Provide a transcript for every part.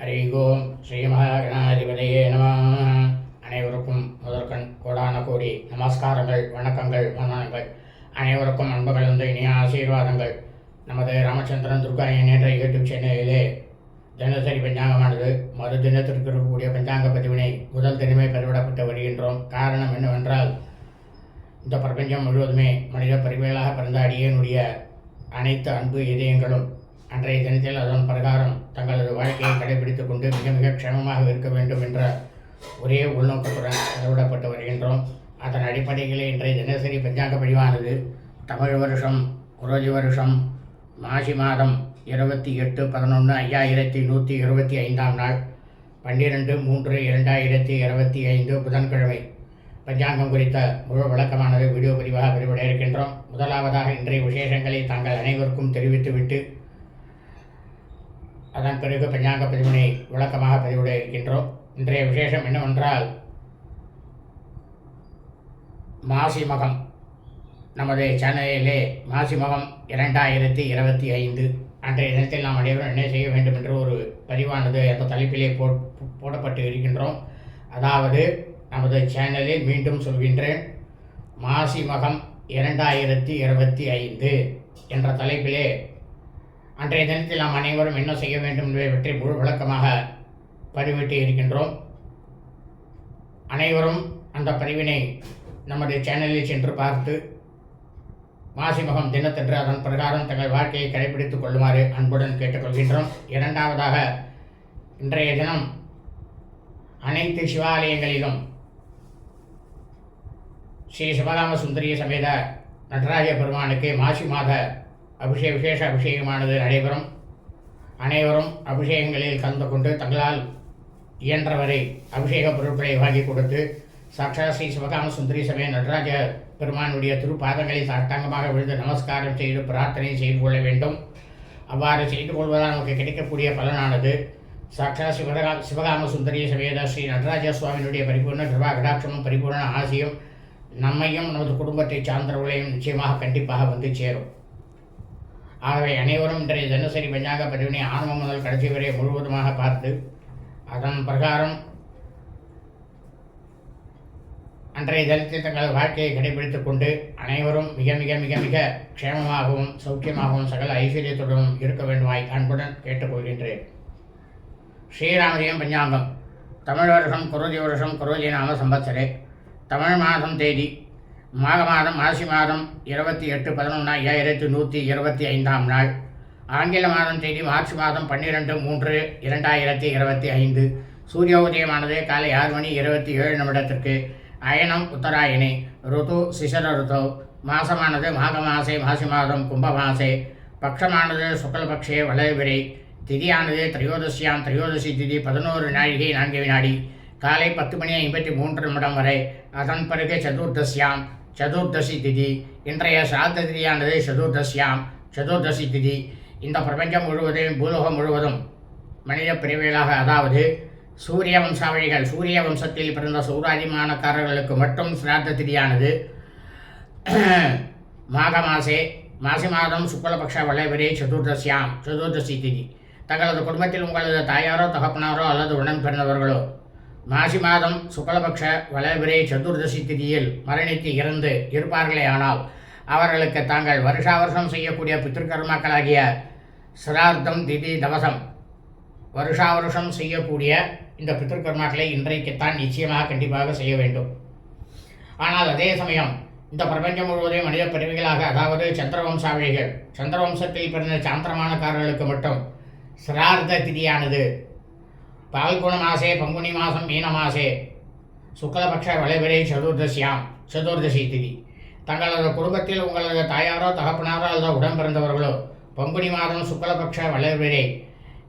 ஹரி ஓம் ஸ்ரீ மகாகணாதிபதியே நம அனைவருக்கும் முதற்கண் கோடான கோடி நமஸ்காரங்கள் வணக்கங்கள் வந்தனங்கள் அனைவருக்கும் அன்புகள் வந்து இனிய ஆசீர்வாதங்கள். நமது ராமச்சந்திரன் துர்கா என்ற யூடியூப் சேனலிலே தினசரி பஞ்சாங்கமானது மறு தினத்திற்கு இருக்கக்கூடிய பஞ்சாங்க பதிவினை முதல் தினமே பதிவிடப்பட்டு வருகின்றோம். காரணம் என்னவென்றால் இந்த பிரபஞ்சம் முழுவதுமே மனித பரிவேலாக பிறந்த அடியனுடைய அனைத்து அன்பு இதயங்களும் அன்றைய தினத்தில் அதன் பிரகாரம் தங்களது வாழ்க்கையை கடைபிடித்துக் கொண்டு மிக மிக க்ஷமமாக இருக்க வேண்டும் என்ற ஒரே உள்நோக்கத்துடன் செலவிடப்பட்டு வருகின்றோம். அதன் அடிப்படையில் இன்றைய தினசரி பஞ்சாங்க பதிவானது தமிழ் வருஷம் குரோஜி வருஷம் மாசி மாதம் இருபத்தி எட்டு பதினொன்று ஐயாயிரத்தி நூற்றி இருபத்தி ஐந்தாம் நாள் பன்னிரெண்டு மூன்று இரண்டாயிரத்தி இருபத்தி ஐந்து புதன்கிழமை. பஞ்சாங்கம் குறித்த முழு விளக்கமானது வீடியோ பதிவாக வெளிவிட இருக்கின்றோம் முதலாவதாக இன்றைய விசேஷங்களை தாங்கள் அனைவருக்கும் தெரிவித்துவிட்டு அதன் பிறகு பஞ்சாங்க பதிவினை விளக்கமாக பதிவிட இருக்கின்றோம். இன்றைய விசேஷம் என்னவென்றால் மாசி மகம். நமது சேனலிலே மாசி மகம் இரண்டாயிரத்தி இருபத்தி ஐந்து. அன்றைய தினத்தில் நாம் அனைவரும் என்ன செய்ய வேண்டும் என்று ஒரு பதிவானது அந்த தலைப்பிலே போ போடப்பட்டு இருக்கின்றோம். அதாவது நமது சேனலில் மீண்டும் சொல்கின்றேன் மாசி மகம் இரண்டாயிரத்தி இருபத்தி ஐந்து என்ற தலைப்பிலே அன்றைய தினத்தில் நாம் அனைவரும் என்ன செய்ய வேண்டும் என்பதை பற்றி முழு விளக்கமாக பதிவிட்டு இருக்கின்றோம். அனைவரும் அந்த பதிவினை நமது சேனலில் சென்று பார்த்து மாசிமுகம் தினத்தன்று அதன் பிரகாரம் தங்கள் வாழ்க்கையை கடைபிடித்துக் கொள்ளுமாறு அன்புடன் கேட்டுக்கொள்கின்றோம். இரண்டாவதாக இன்றைய தினம் அனைத்து சிவாலயங்களிலும் ஸ்ரீ சிவராம சுந்தரிய சமேத நடராஜ பெருமானுக்கு மாசி மாத அபிஷேக விசேஷ அபிஷேகமானது நடைபெறும். அனைவரும் அபிஷேகங்களில் கலந்து கொண்டு தங்களால் இயன்றவரை அபிஷேக பொருட்களை வாங்கி கொடுத்து சாட்சா ஸ்ரீ சிவகாம சுந்தரி சமய நடராஜ பெருமானுடைய திருப்பாதங்களை சாஷ்டாங்கமாக விழுந்து நமஸ்காரம் செய்து பிரார்த்தனை செய்து கொள்ள வேண்டும். அவ்வாறு செய்து கொள்வதால் நமக்கு கிடைக்கக்கூடிய பலனானது சாட்சா சிவகா சிவகாம சுந்தரிய சமேத ஸ்ரீ நடராஜ சுவாமியினுடைய பரிபூர்ண கிருபா கடாட்சமும் பரிபூர்ண ஆசையும் நம்மையும் நமது குடும்பத்தை சார்ந்தவர்களையும் நிச்சயமாக கண்டிப்பாக வந்து சேரும். ஆகவே அனைவரும் இன்றைய தினசரி பஞ்சாங்க பதிவினை ஆரம்பம் முதல் கடைசி வரை முழுவதுமாக பார்த்து அதன் பிரகாரம் அன்றைய தினத்தில் தங்கள் வாழ்க்கையை கடைபிடித்துக் கொண்டு அனைவரும் மிக மிக மிக மிக க்ஷேமமாகவும் சௌக்கியமாகவும் சகல ஐஸ்வர்யத்துடனும் இருக்க வேண்டுமாய் அன்புடன் கேட்டுக்கொள்கின்றேன் ஸ்ரீராமரியம் பஞ்சாங்கம். தமிழ் வருஷம் குரோஜி வருஷம் குரோதி நாம சம்பத்சரே தமிழ் மாதம் தேதி மாக மாதம் மாசி மாதம் இருபத்தி எட்டு பதினொன்று ஐயாயிரத்தி நூற்றி இருபத்தி ஐந்தாம் நாள். ஆங்கில மாதம் தேதி மார்ச் மாதம் பன்னிரெண்டு மூன்று இரண்டாயிரத்தி இருபத்தி ஐந்து. சூரிய உதயமானது காலை ஆறு மணி இருபத்தி ஏழு நிமிடத்திற்கு. அயனம் உத்தராயணி ருது சிசர ருது. மாசமானது மாக மாசே மாசி மாதம் கும்ப மாசே பக்ஷமானது சுக்லபக்ஷே வளர்பிரை திதியானது திரையோதசியாம் திரையோதசி திதி பதினோரு நாழிகை நான்கு வினாடி. காலை பத்து மணி ஐம்பத்தி மூன்று நிமிடம் வரை அதன் பிறகு சதுர்தசியாம். சதுர்தசி திதி. இன்றைய சாத்த திதியானது சதுர்தசியாம். சதுர்தசி திதி. இந்த பிரபஞ்சம் முழுவதும் பூலோகம் முழுவதும் மனித பிரிவுகளாக அதாவது சூரிய வம்சாவளிகள் சூரிய வம்சத்தில் பிறந்த சௌராதிமானக்காரர்களுக்கு மட்டும் சிராத்த திதியானது. மாக மாசே மாசி மாதம் சுக்லபக்ஷ வளைவரே சதுர்தசியாம். சதுர்தசி திதி. தங்களது குடும்பத்தில் உங்களது தாயாரோ தகப்பனாரோ அல்லது உடன் பிறந்தவர்களோ மாசி மாதம் சுக்லபக்ஷ வளவிரை சதுர்தசி திதியில் மரணித்து இறந்து இருப்பார்களே ஆனால் அவர்களுக்கு தாங்கள் வருஷா வருஷம் செய்யக்கூடிய பித்திருக்கர்மாக்களாகிய சிரார்த்தம் திதி தவசம் வருஷா வருஷம் செய்யக்கூடிய இந்த பித்திருக்கர்மாக்களை இன்றைக்குத்தான் நிச்சயமாக கண்டிப்பாக செய்ய வேண்டும். ஆனால் அதே சமயம் இந்த பிரபஞ்சம் முழுவதையும் மனித பிரிவுகளாக அதாவது சந்திரவம்சாவளிகள் சந்திரவம்சத்தில் பிறந்த சாந்திரமானக்காரர்களுக்கு மட்டும் சிரார்த்த திதியானது பால்குண மாசே பங்குனி மாதம் மீன மாசே சுக்லபக்ஷ சதுர்தசியாம் சதுர்தசி திதி. தங்களது குடும்பத்தில் உங்களது தாயாரோ தகப்பனாரோ அல்லது உடன் பிறந்தவர்களோ பங்குனி மாதம் சுக்லபக்ஷ வளர்விரை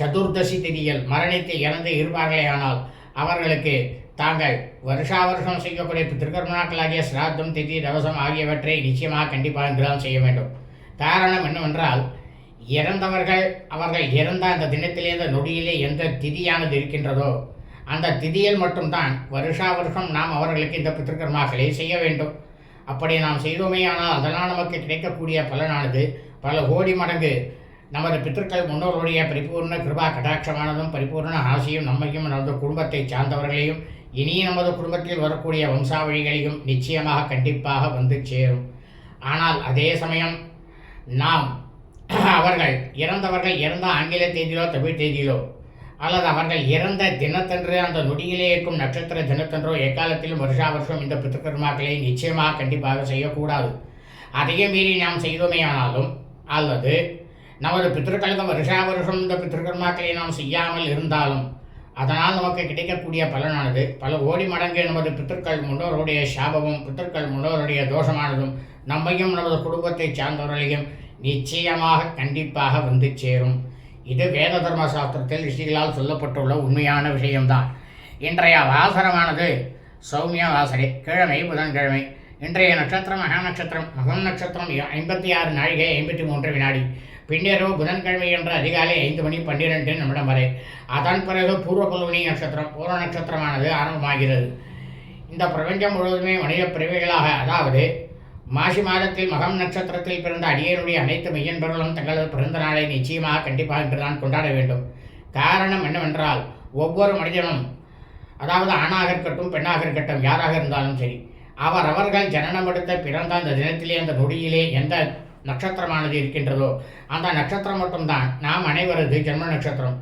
சதுர்தசி திதியில் மரணித்து இறந்து இருப்பார்களே ஆனால் அவர்களுக்கு தாங்கள் வருஷா வருஷம் செய்யக்கூடிய திருக்கர்மனாக்களாகிய சிராத்தம் திதி தவசம் ஆகியவற்றை நிச்சயமாக கண்டிப்பாக இங்குதான் செய்ய வேண்டும். காரணம் என்னவென்றால் இறந்தவர்கள் அவர்கள் இறந்த அந்த தினத்திலே அந்த நொடியிலே எந்த திதியானது இருக்கின்றதோ அந்த திதியில் மட்டும்தான் வருஷா வருஷம் நாம் அவர்களுக்கு இந்த பித்திருக்கர்மாக்களை செய்ய வேண்டும். அப்படி நாம் செய்தோமே ஆனால் அதனால் நமக்கு கிடைக்கக்கூடிய பலனானது பல கோடி மடங்கு நமது பித்திருக்கள் முன்னோருடைய பரிபூர்ண கிருபா கடாட்சமானதும் பரிபூர்ண ஆசையும் நம்மையும் நமது குடும்பத்தை சார்ந்தவர்களையும் இனி நமது குடும்பத்தில் வரக்கூடிய வம்சாவழிகளையும் நிச்சயமாக கண்டிப்பாக வந்து சேரும். ஆனால் அதே சமயம் நாம் அவர்கள் இறந்தவர்கள் இறந்த ஆங்கில தேதியிலோ தமிழ் தேதியிலோ அல்லது அவர்கள் இறந்த தினத்தன்று அந்த நொடியிலே இருக்கும் நட்சத்திர தினத்தன்றோ எக்காலத்திலும் வருஷா வருஷம் இந்த பித்திருக்கர்மாக்களை நிச்சயமாக கண்டிப்பாக செய்யக்கூடாது. அதையும் மீறி நாம் செய்தோமேயானாலும் அல்லது நமது பித்திருக்களுக்கு வருஷா வருஷம் இந்த பித்திருக்கர்மாக்களை நாம் செய்யாமல் இருந்தாலும் அதனால் நமக்கு கிடைக்கக்கூடிய பலனானது பல ஓடி மடங்கு நமது பித்திருக்கள் முன்னோருடைய சாபமும் பித்திருக்கள் முன்னோருடைய தோஷமானதும் நம்மையும் நமது குடும்பத்தை சார்ந்தவர்களையும் நிச்சயமாக கண்டிப்பாக வந்து சேரும். இது வேத தர்ம சாஸ்திரத்தில் ரிஷிகளால் சொல்லப்பட்டுள்ள உண்மையான விஷயம்தான். இன்றைய வாசனமானது சௌமிய வாசனை கிழமை புதன்கிழமை. இன்றைய நட்சத்திரம் மகா நட்சத்திரம் மகம் நட்சத்திரம் ஐம்பத்தி ஆறு நாழிகை ஐம்பத்தி மூன்று வினாடி. பின்னிரவு புதன்கிழமை என்ற அதிகாலை ஐந்து மணி பன்னிரெண்டு நிமிடம் வரை. அதன் பிறகு பூர்வ பல்வனி நட்சத்திரம் பூர்வ நட்சத்திரமானது ஆரம்பமாகிறது. இந்த பிரபஞ்சம் முழுவதுமே மனித பிறவிகளாக அதாவது மாசி மாதத்தில் மகம் நட்சத்திரத்தில் பிறந்த அடியனுடைய அனைத்து மெய்யன்பர்களும் தங்களது பிறந்த நாளை நிச்சயமாக கண்டிப்பாக இன்றுதான் கொண்டாட வேண்டும். காரணம் என்னவென்றால் ஒவ்வொரு மனிதனும் அதாவது ஆணாக இருக்கட்டும் பெண்ணாக இருக்கட்டும் யாராக இருந்தாலும் சரி அவர் அவர்கள் ஜனனம் எடுத்த பிறந்த அந்த தினத்திலே அந்த நொடியிலே எந்த நட்சத்திரமானது இருக்கின்றதோ அந்த நட்சத்திரம் மட்டும்தான். நாம் அனைவரது ஜென்ம நட்சத்திரம்.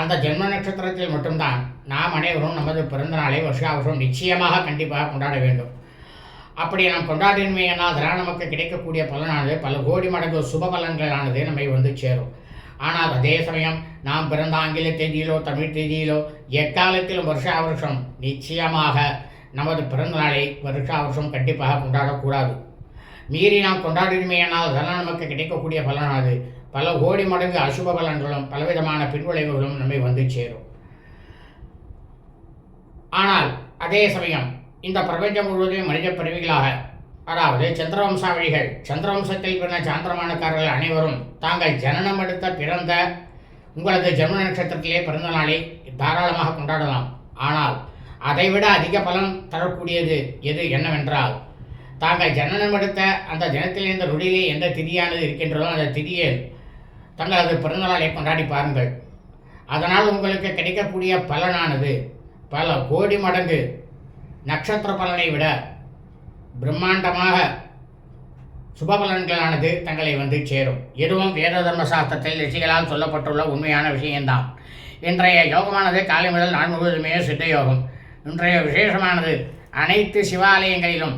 அந்த ஜென்ம நட்சத்திரத்தில் மட்டும்தான் நாம் அனைவரும் நமது பிறந்த நாளை வருஷா வருஷம் நிச்சயமாக கண்டிப்பாக கொண்டாட வேண்டும். அப்படி நாம் கொண்டாடினமையானால் அதனால் நமக்கு கிடைக்கக்கூடிய பலனானது பல கோடி மடங்கு சுப பலன்களானது நம்மை வந்து சேரும். ஆனால் அதே சமயம் நாம் பிறந்த ஆங்கில தேதியிலோ தமிழ் தேதியிலோ எக்காலத்திலும் வருஷா வருஷம் நிச்சயமாக நமது பிறந்த நாளை வருஷா வருஷம் கண்டிப்பாக கொண்டாடக்கூடாது. மீறி நாம் கொண்டாடினமையானால் அதனால் நமக்கு கிடைக்கக்கூடிய பலனானது பல கோடி மடங்கு அசுப பலன்களும் பலவிதமான பின்விளைவுகளும் நம்மை வந்து சேரும். ஆனால் அதே சமயம் இந்த பிரபஞ்சம் முழுவதும் மனித பிறவிகளாக அதாவது சந்திரவம்சாவளிகள் சந்திரவம்சத்தில் பிறந்த சாந்திரமானக்காரர்கள் அனைவரும் தாங்கள் ஜனனம் எடுத்த பிறந்த உங்களது ஜென்ம நட்சத்திரத்திலே பிறந்த நாளை தாராளமாக கொண்டாடலாம். ஆனால் அதைவிட அதிக பலன் தரக்கூடியது எது என்னவென்றால் தாங்கள் ஜனனம் எடுத்த அந்த தினத்தில் இந்த நொடியிலே எந்த திதியானது இருக்கின்றதோ அந்த திதியை தங்களது பிறந்த நாளை கொண்டாடி பாருங்கள். அதனால் உங்களுக்கு கிடைக்கக்கூடிய பலனானது பல கோடி மடங்கு நட்சத்திர பலனை விட பிரம்மாண்டமாக சுப பலன்களானது தங்களை வந்து சேரும். எதுவும் வேத தர்ம சாஸ்திரத்தில் ரிஷிகளால் சொல்லப்பட்டுள்ள உண்மையான விஷயம்தான். இன்றைய யோகமானது காலை முதல் நாள் முழுவதுமே சித்த யோகம் இன்றைய விசேஷமானது அனைத்து சிவாலயங்களிலும்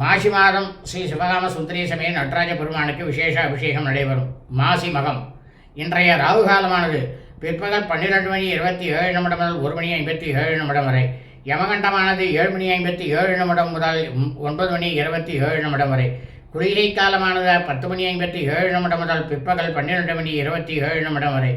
மாசி மாதம் ஸ்ரீ சிவகாம சுந்தரி சமய நடராஜ பெருமானுக்கு விசேஷ அபிஷேகம் நடைபெறும். மாசி மகம். இன்றைய ராகு காலமானது பிற்பகல் பன்னிரெண்டு மணி இருபத்தி ஏழு நிமிடம் முதல் ஒரு மணி ஐம்பத்தி ஏழு நிமிடம் வரை. யமகண்டமானது ஏழு மணி ஐம்பத்தி ஏழு நிமிடம் முதல் ஒன்பது மணி இருபத்தி ஏழு நிமிடம் வரை. குளிகை காலமானது பத்து மணி ஐம்பத்தி ஏழு நிமிடம் முதல் பிற்பகல் பன்னிரெண்டு மணி இருபத்தி ஏழு நிமிடம் வரை.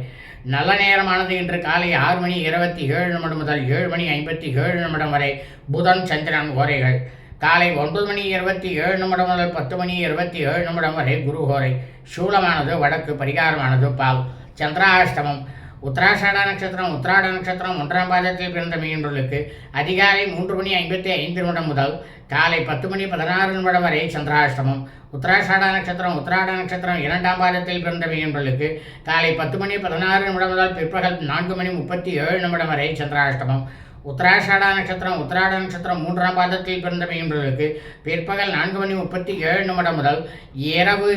நல்ல நேரமானது இன்று காலை ஆறு மணி இருபத்தி ஏழு நிமிடம் முதல் ஏழு மணி ஐம்பத்தி ஏழு நிமிடம் வரை புதன் சந்திரன் ஓரைகள். காலை ஒன்பது மணி இருபத்தி ஏழு நிமிடம் முதல் பத்து மணி இருபத்தி ஏழு நிமிடம் வரை குரு ஹோரை சூலமானது வடக்கு பரிகாரமானது பால் சந்திராஷ்டமம். உத்தராஷாட நட்சத்திரம் உத்திராட நட்சத்திரம் ஒன்றாம் பாதத்தில் பிறந்த மீன்பொருளுக்கு அதிகாலை மூன்று மணி ஐம்பத்தி ஐந்து நிமிடம் முதல் காலை பத்து மணி பதினாறு நிமிடம் வரை சந்திராஷ்டமம். உத்தராஷாட நட்சத்திரம் உத்திராட நட்சத்திரம் இரண்டாம் பாதத்தில் பிறந்த மீன்பொருளுக்கு காலை பத்து மணி பதினாறு நிமிடம் முதல் பிற்பகல் நான்கு மணி முப்பத்தி ஏழு நிமிடம் வரை சந்திராஷ்டமம். உத்தராஷாடா நட்சத்திரம் உத்தராட நட்சத்திரம் மூன்றாம் பாதத்தில் பிறந்த மீன்பொருளுக்கு பிற்பகல் நான்கு மணி முப்பத்தி ஏழு நிமிடம் முதல் இரவு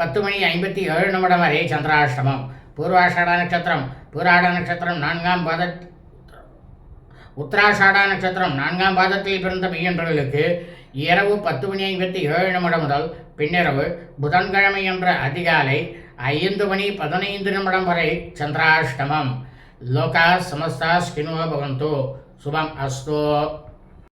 பத்து மணி ஐம்பத்தி ஏழு நிமிடம் வரை சந்திராஷ்டமம். பூர்வாஷாடா நட்சத்திரம் பூராட நட்சத்திரம் நான்காம் பாத உத்தராஷாடா நட்சத்திரம் நான்காம் பாதத்தில் பிறந்த மெய்யன்பர்களுக்கு இரவு பத்து மணி ஐம்பத்தி ஏழு நிமிடம் முதல் பின்னிரவு புதன்கிழமை என்ற அதிகாலை ஐந்து மணி பதினைந்து நிமிடம் வரை சந்திராஷ்டமம். லோகா சமஸ்தா ஸ்கினோ பவந்தோ. சுபம் அஸ்தோ.